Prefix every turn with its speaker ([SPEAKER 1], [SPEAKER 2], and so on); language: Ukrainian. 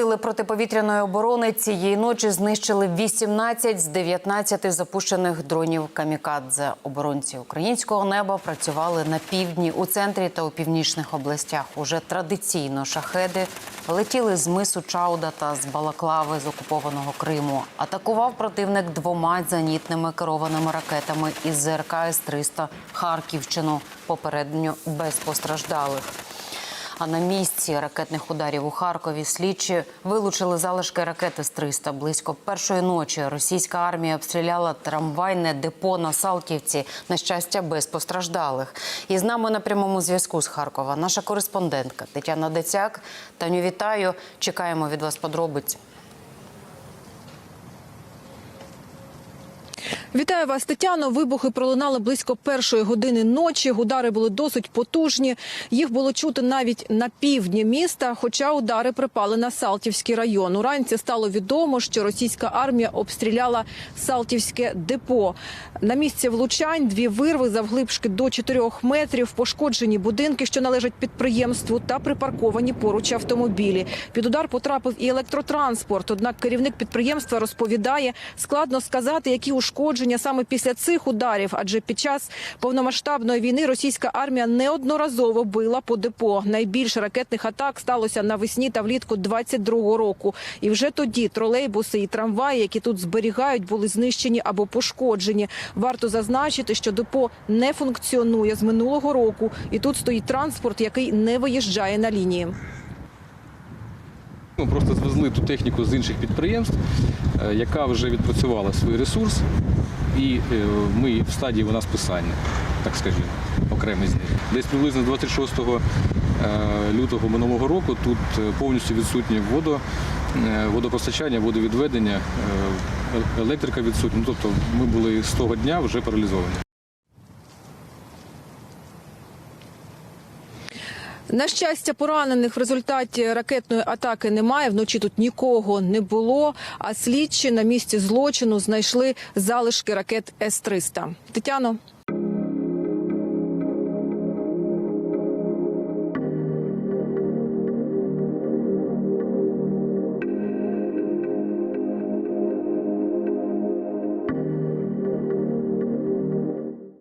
[SPEAKER 1] Сили протиповітряної оборони цієї ночі знищили 18 з 19 запущених дронів камікадзе. Оборонці українського неба працювали на півдні, у центрі та у північних областях. Уже традиційно шахеди летіли з мису Чауда та з Балаклави з окупованого Криму. Атакував противник двома зенітними керованими ракетами із ЗРК С-300 Харківщину. Попередньо без постраждалих. А на місці ракетних ударів у Харкові слідчі вилучили залишки ракети з 300. Близько першої ночі російська армія обстріляла трамвайне депо на Салківці. На щастя, без постраждалих. І з нами на прямому зв'язку з Харкова наша кореспондентка Тетяна Децяк. Таню, вітаю. Чекаємо від вас подробиць.
[SPEAKER 2] Вітаю вас, Тетяно. Вибухи пролунали близько першої години ночі. Удари були досить потужні. Їх було чути навіть на півдні міста. Хоча удари припали на Салтівський район. Уранці стало відомо, що російська армія обстріляла Салтівське депо. На місці влучань дві вирви завглибшки до 4 метрів, пошкоджені будинки, що належать підприємству, та припарковані поруч автомобілі. Під удар потрапив і електротранспорт. Однак керівник підприємства розповідає, складно сказати, які ушкодження саме після цих ударів, адже під час повномасштабної війни російська армія неодноразово била по депо. Найбільше ракетних атак сталося навесні та влітку 22-го року. І вже тоді тролейбуси і трамваї, які тут зберігають, були знищені або пошкоджені. Варто зазначити, що депо не функціонує з минулого року, і тут стоїть транспорт, який не виїжджає на лінії.
[SPEAKER 3] Ми просто звезли ту техніку з інших підприємств, е, яка вже відпрацювала свій ресурс, і е, ми в стадії вона списання, так скажімо, окремі з них. Десь приблизно 26 е, лютого минулого року тут повністю відсутнє водо, водопостачання, водовідведення, електрика відсутня. Ну, Тобто ми були з того дня вже паралізовані.
[SPEAKER 2] На щастя, поранених в результаті ракетної атаки немає. Вночі тут нікого не було. А слідчі на місці злочину знайшли залишки ракет С-300. Тетяно.